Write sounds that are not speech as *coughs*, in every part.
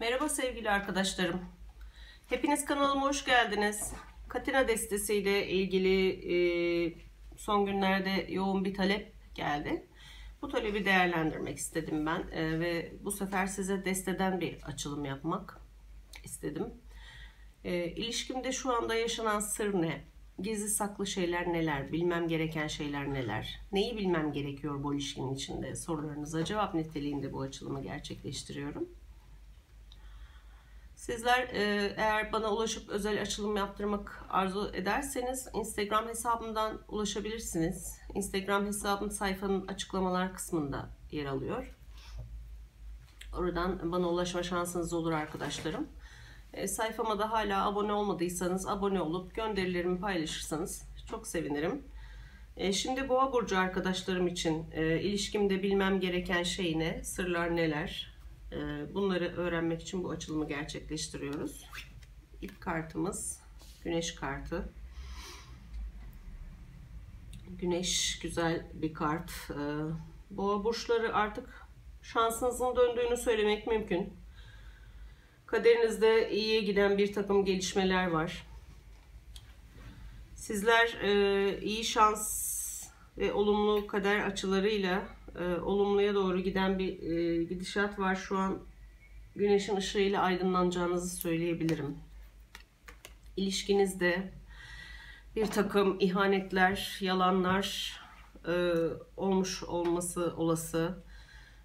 Merhaba sevgili arkadaşlarım. Hepiniz kanalıma hoş geldiniz. Katina destesiyle ilgili e, son günlerde yoğun bir talep geldi. Bu talebi değerlendirmek istedim ben e, ve bu sefer size desteden bir açılım yapmak istedim. E, ilişkimde şu anda yaşanan sır ne? Gizli saklı şeyler neler? Bilmem gereken şeyler neler? Neyi bilmem gerekiyor bu ilişkinin içinde? Sorularınıza cevap niteliğinde bu açılımı gerçekleştiriyorum. Sizler e, eğer bana ulaşıp özel açılım yaptırmak arzu ederseniz Instagram hesabımdan ulaşabilirsiniz. Instagram hesabım sayfanın açıklamalar kısmında yer alıyor. Oradan bana ulaşma şansınız olur arkadaşlarım. E, sayfama da hala abone olmadıysanız abone olup gönderilerimi paylaşırsanız çok sevinirim. E, şimdi Boğa Burcu arkadaşlarım için e, ilişkimde bilmem gereken şey ne, sırlar neler, bunları öğrenmek için bu açılımı gerçekleştiriyoruz. İlk kartımız Güneş kartı. Güneş güzel bir kart. Ee, boğa burçları artık şansınızın döndüğünü söylemek mümkün. Kaderinizde iyiye giden bir takım gelişmeler var. Sizler e, iyi şans ve olumlu kader açılarıyla e, olumluya doğru giden bir e, gidişat var. Şu an güneşin ışığıyla aydınlanacağınızı söyleyebilirim. İlişkinizde bir takım ihanetler, yalanlar e, olmuş olması olası.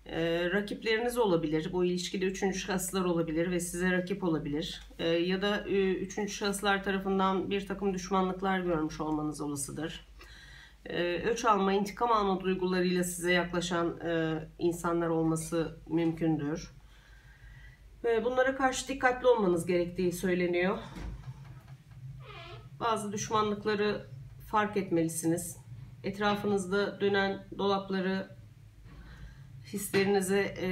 E, rakipleriniz olabilir. Bu ilişkide üçüncü şahıslar olabilir ve size rakip olabilir. E, ya da e, üçüncü şahıslar tarafından bir takım düşmanlıklar görmüş olmanız olasıdır e, öç alma, intikam alma duygularıyla size yaklaşan e, insanlar olması mümkündür. Ve bunlara karşı dikkatli olmanız gerektiği söyleniyor. Bazı düşmanlıkları fark etmelisiniz. Etrafınızda dönen dolapları hislerinize e,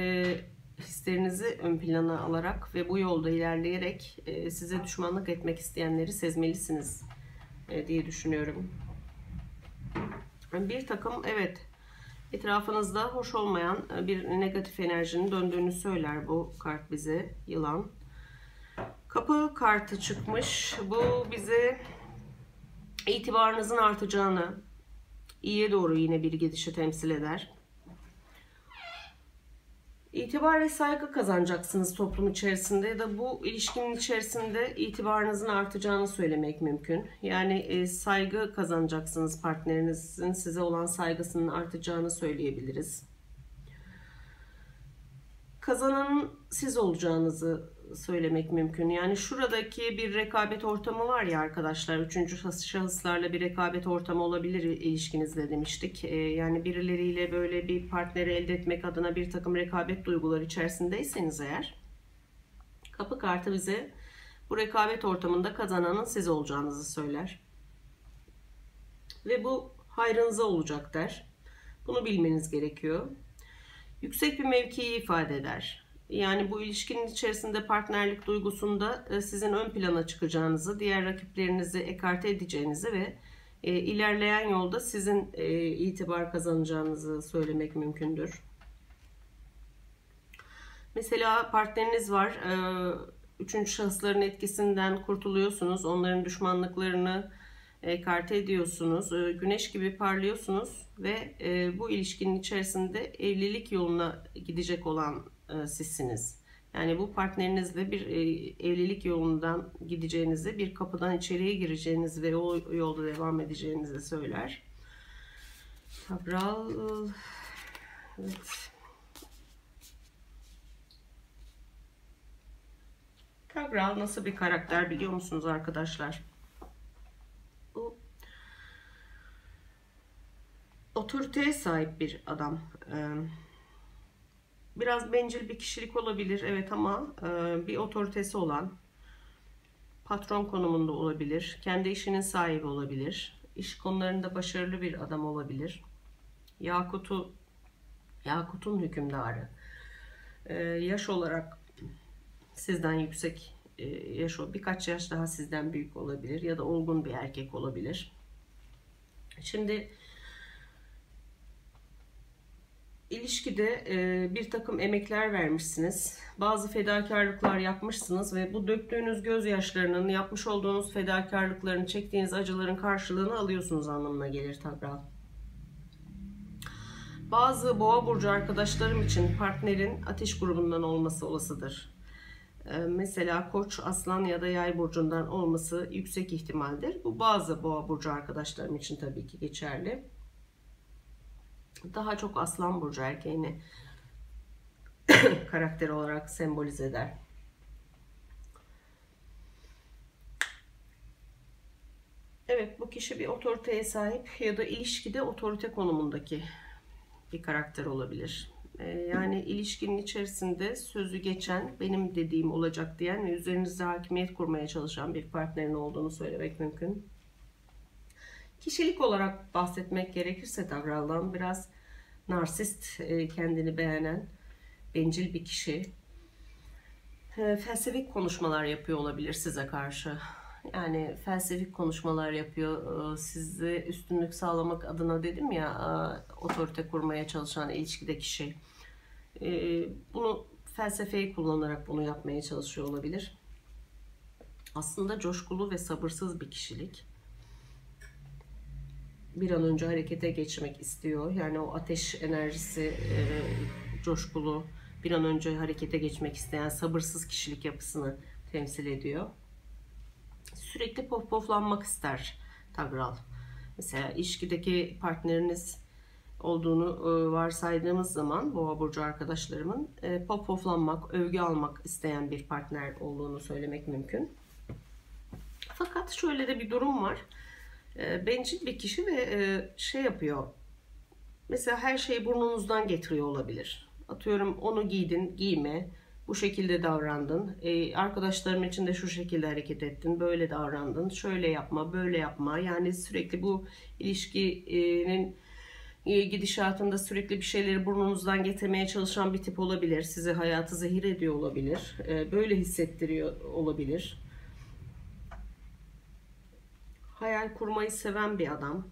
hislerinizi ön plana alarak ve bu yolda ilerleyerek e, size düşmanlık etmek isteyenleri sezmelisiniz e, diye düşünüyorum. Bir takım evet etrafınızda hoş olmayan e, bir negatif enerjinin döndüğünü söyler bu kart bize yılan. Kapı kartı çıkmış. Bu bize itibarınızın artacağını, iyiye doğru yine bir gidişi temsil eder. İtibar ve saygı kazanacaksınız toplum içerisinde ya da bu ilişkinin içerisinde itibarınızın artacağını söylemek mümkün. Yani e, saygı kazanacaksınız partnerinizin size olan saygısının artacağını söyleyebiliriz. Kazananın siz olacağınızı söylemek mümkün. Yani şuradaki bir rekabet ortamı var ya arkadaşlar. Üçüncü şahıslarla bir rekabet ortamı olabilir ilişkinizde demiştik. Ee, yani birileriyle böyle bir partneri elde etmek adına bir takım rekabet duyguları içerisindeyseniz eğer kapı kartı bize bu rekabet ortamında kazananın siz olacağınızı söyler. Ve bu hayrınıza olacak der. Bunu bilmeniz gerekiyor. Yüksek bir mevkiyi ifade eder yani bu ilişkinin içerisinde partnerlik duygusunda e, sizin ön plana çıkacağınızı, diğer rakiplerinizi ekarte edeceğinizi ve e, ilerleyen yolda sizin e, itibar kazanacağınızı söylemek mümkündür. Mesela partneriniz var, üçüncü şahısların etkisinden kurtuluyorsunuz, onların düşmanlıklarını ekarte ediyorsunuz, güneş gibi parlıyorsunuz ve bu ilişkinin içerisinde evlilik yoluna gidecek olan e, sizsiniz. Yani bu partnerinizle bir e, evlilik yolundan gideceğinizi, bir kapıdan içeriye gireceğiniz ve o yolda devam edeceğinizi söyler. Tabral evet. Tabral nasıl bir karakter biliyor musunuz arkadaşlar? Bu otoriteye sahip bir adam. Ee, biraz bencil bir kişilik olabilir evet ama e, bir otoritesi olan patron konumunda olabilir. Kendi işinin sahibi olabilir. İş konularında başarılı bir adam olabilir. Yakut'u Yakut'un hükümdarı. E, yaş olarak sizden yüksek e, yaş birkaç yaş daha sizden büyük olabilir ya da olgun bir erkek olabilir. Şimdi ilişkide e, bir takım emekler vermişsiniz. Bazı fedakarlıklar yapmışsınız ve bu döktüğünüz gözyaşlarının, yapmış olduğunuz fedakarlıkların, çektiğiniz acıların karşılığını alıyorsunuz anlamına gelir Tabral. Bazı boğa burcu arkadaşlarım için partnerin ateş grubundan olması olasıdır. E, mesela koç, aslan ya da yay burcundan olması yüksek ihtimaldir. Bu bazı boğa burcu arkadaşlarım için tabii ki geçerli daha çok aslan burcu erkeğini *coughs* karakter olarak sembolize eder. Evet bu kişi bir otoriteye sahip ya da ilişkide otorite konumundaki bir karakter olabilir. Ee, yani ilişkinin içerisinde sözü geçen, benim dediğim olacak diyen ve üzerinizde hakimiyet kurmaya çalışan bir partnerin olduğunu söylemek mümkün. Kişilik olarak bahsetmek gerekirse Tavral'dan biraz narsist, e, kendini beğenen, bencil bir kişi. E, felsefik konuşmalar yapıyor olabilir size karşı. Yani felsefik konuşmalar yapıyor. E, Size üstünlük sağlamak adına dedim ya otorite kurmaya çalışan ilişkide kişi. Bunu felsefeyi kullanarak bunu yapmaya çalışıyor olabilir. Aslında coşkulu ve sabırsız bir kişilik bir an önce harekete geçmek istiyor. Yani o ateş enerjisi e, coşkulu, bir an önce harekete geçmek isteyen sabırsız kişilik yapısını temsil ediyor. Sürekli pof poflanmak ister Tagral. Mesela ilişkideki partneriniz olduğunu e, varsaydığımız zaman boğa burcu arkadaşlarımın e, pop poflanmak, övgü almak isteyen bir partner olduğunu söylemek mümkün. Fakat şöyle de bir durum var e, bencil bir kişi ve e, şey yapıyor. Mesela her şeyi burnunuzdan getiriyor olabilir. Atıyorum onu giydin, giyme. Bu şekilde davrandın. E, arkadaşlarım için de şu şekilde hareket ettin. Böyle davrandın. Şöyle yapma, böyle yapma. Yani sürekli bu ilişkinin e, gidişatında sürekli bir şeyleri burnunuzdan getirmeye çalışan bir tip olabilir. Sizi hayatı zehir ediyor olabilir. Böyle hissettiriyor olabilir hayal kurmayı seven bir adam.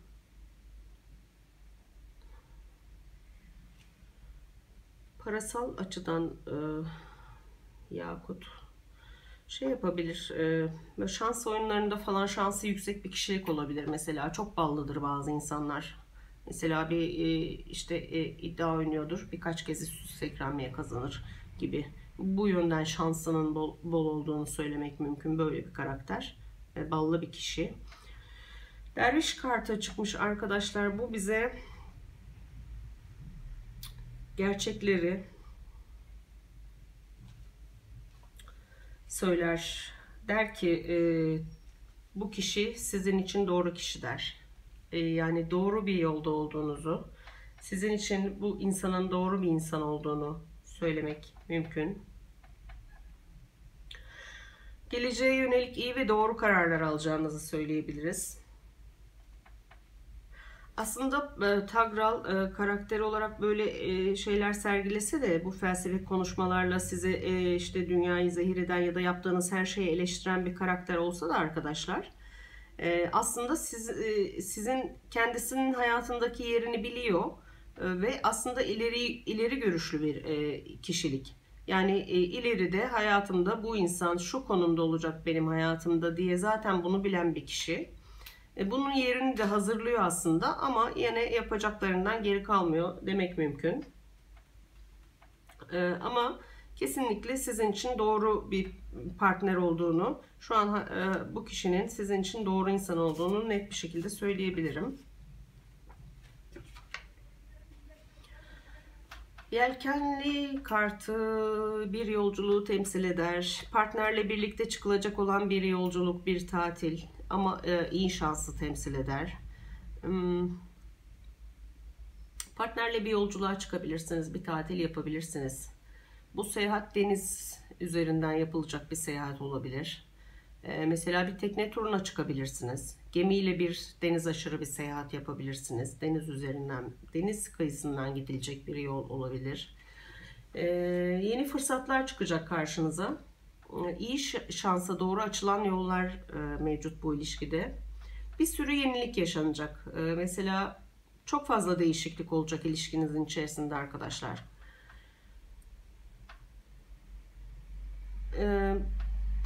Parasal açıdan e, Yakut şey yapabilir. E, şans oyunlarında falan şansı yüksek bir kişilik olabilir. Mesela çok ballıdır bazı insanlar. Mesela bir e, işte e, iddia oynuyordur. Birkaç kez üst üste ikramiye kazanır gibi. Bu yönden şansının bol, bol olduğunu söylemek mümkün. Böyle bir karakter. E, ballı bir kişi. Derviş kartı çıkmış arkadaşlar. Bu bize gerçekleri söyler. Der ki e, bu kişi sizin için doğru kişi der. E, yani doğru bir yolda olduğunuzu, sizin için bu insanın doğru bir insan olduğunu söylemek mümkün. Geleceğe yönelik iyi ve doğru kararlar alacağınızı söyleyebiliriz. Aslında e, Tagral e, karakteri olarak böyle e, şeyler sergilese de bu felsefe konuşmalarla sizi e, işte dünyayı zehir eden ya da yaptığınız her şeyi eleştiren bir karakter olsa da arkadaşlar e, aslında siz e, sizin kendisinin hayatındaki yerini biliyor e, ve aslında ileri ileri görüşlü bir e, kişilik. Yani e, ileride hayatımda bu insan şu konumda olacak benim hayatımda diye zaten bunu bilen bir kişi. E, bunun yerini de hazırlıyor aslında ama yine yapacaklarından geri kalmıyor demek mümkün. E, ama kesinlikle sizin için doğru bir partner olduğunu, şu an e, bu kişinin sizin için doğru insan olduğunu net bir şekilde söyleyebilirim. Yelkenli kartı bir yolculuğu temsil eder. Partnerle birlikte çıkılacak olan bir yolculuk, bir tatil ama e, iyi şansı temsil eder. Hmm. Partnerle bir yolculuğa çıkabilirsiniz, bir tatil yapabilirsiniz. Bu seyahat deniz üzerinden yapılacak bir seyahat olabilir. Ee, mesela bir tekne turuna çıkabilirsiniz. Gemiyle bir deniz aşırı bir seyahat yapabilirsiniz. Deniz üzerinden, deniz kıyısından gidilecek bir yol olabilir. Ee, yeni fırsatlar çıkacak karşınıza. İyi şansa doğru açılan yollar e, mevcut bu ilişkide. Bir sürü yenilik yaşanacak. Ee, mesela çok fazla değişiklik olacak ilişkinizin içerisinde arkadaşlar. Ee,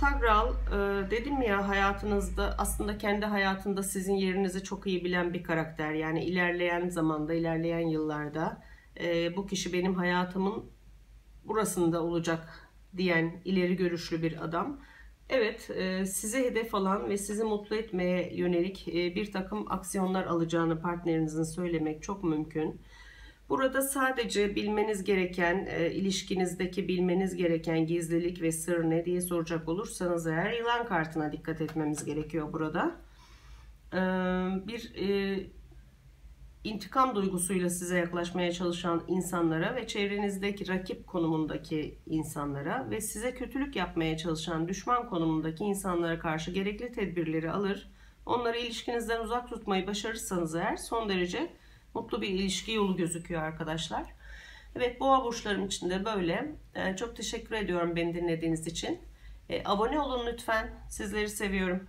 Tagral e, dedim ya hayatınızda aslında kendi hayatında sizin yerinizi çok iyi bilen bir karakter. Yani ilerleyen zamanda, ilerleyen yıllarda e, bu kişi benim hayatımın burasında olacak diyen ileri görüşlü bir adam. Evet, e, size hedef alan ve sizi mutlu etmeye yönelik e, bir takım aksiyonlar alacağını partnerinizin söylemek çok mümkün. Burada sadece bilmeniz gereken, e, ilişkinizdeki bilmeniz gereken gizlilik ve sır ne diye soracak olursanız eğer yılan kartına dikkat etmemiz gerekiyor burada. Bir intikam duygusuyla size yaklaşmaya çalışan insanlara ve çevrenizdeki rakip konumundaki insanlara ve size kötülük yapmaya çalışan düşman konumundaki insanlara karşı gerekli tedbirleri alır. Onları ilişkinizden uzak tutmayı başarırsanız eğer son derece mutlu bir ilişki yolu gözüküyor arkadaşlar. Evet boğa burçlarım için de böyle. Ee, çok teşekkür ediyorum beni dinlediğiniz için. Ee, abone olun lütfen. Sizleri seviyorum.